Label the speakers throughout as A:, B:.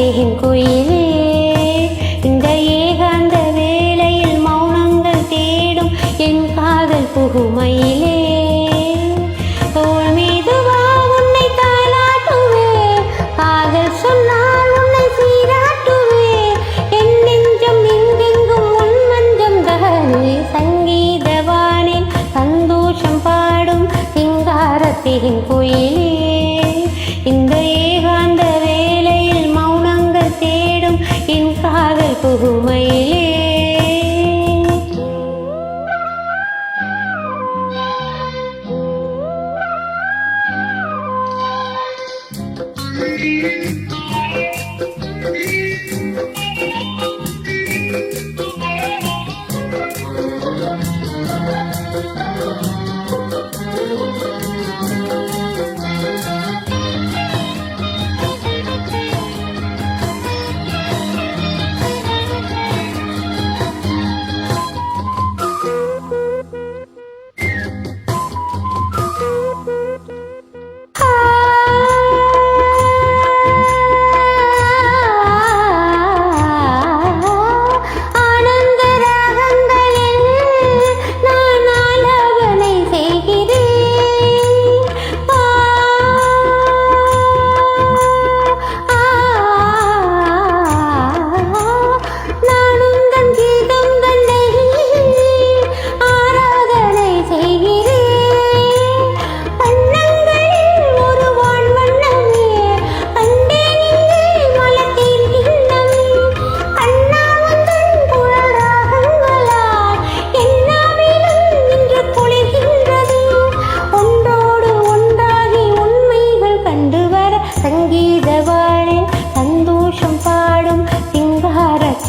A: தேகின் குயிலே இந்த ஏகாந்த வேளையில் மௌனங்கள் தேடும் என் காதல் புகுமையிலே. சங்கீதவானின் சந்தோஷம் பாடும் சிங்காரத்தின் கோயிலே புகுமையே.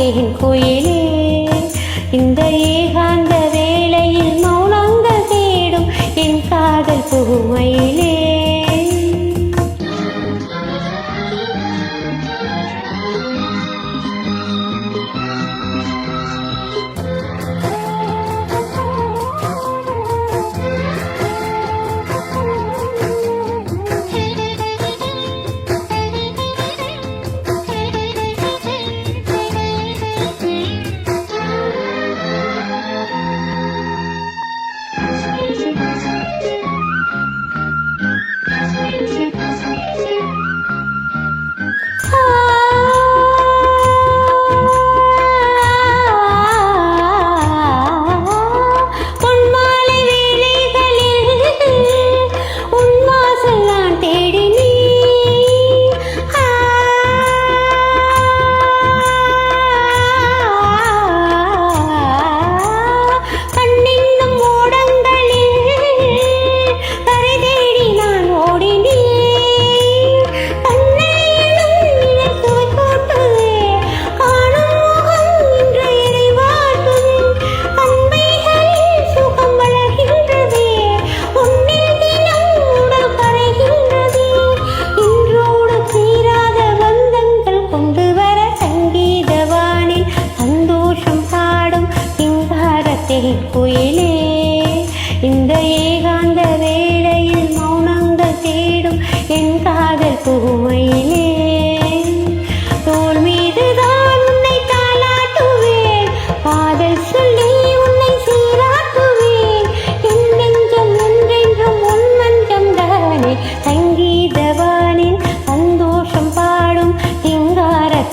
A: காத்தேன் கோயிலே. இந்த ஏகாந்த வேளையில் மௌனங்கள் தேடும் என் காதல் புகுமையிலே.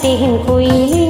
A: tình quỳnh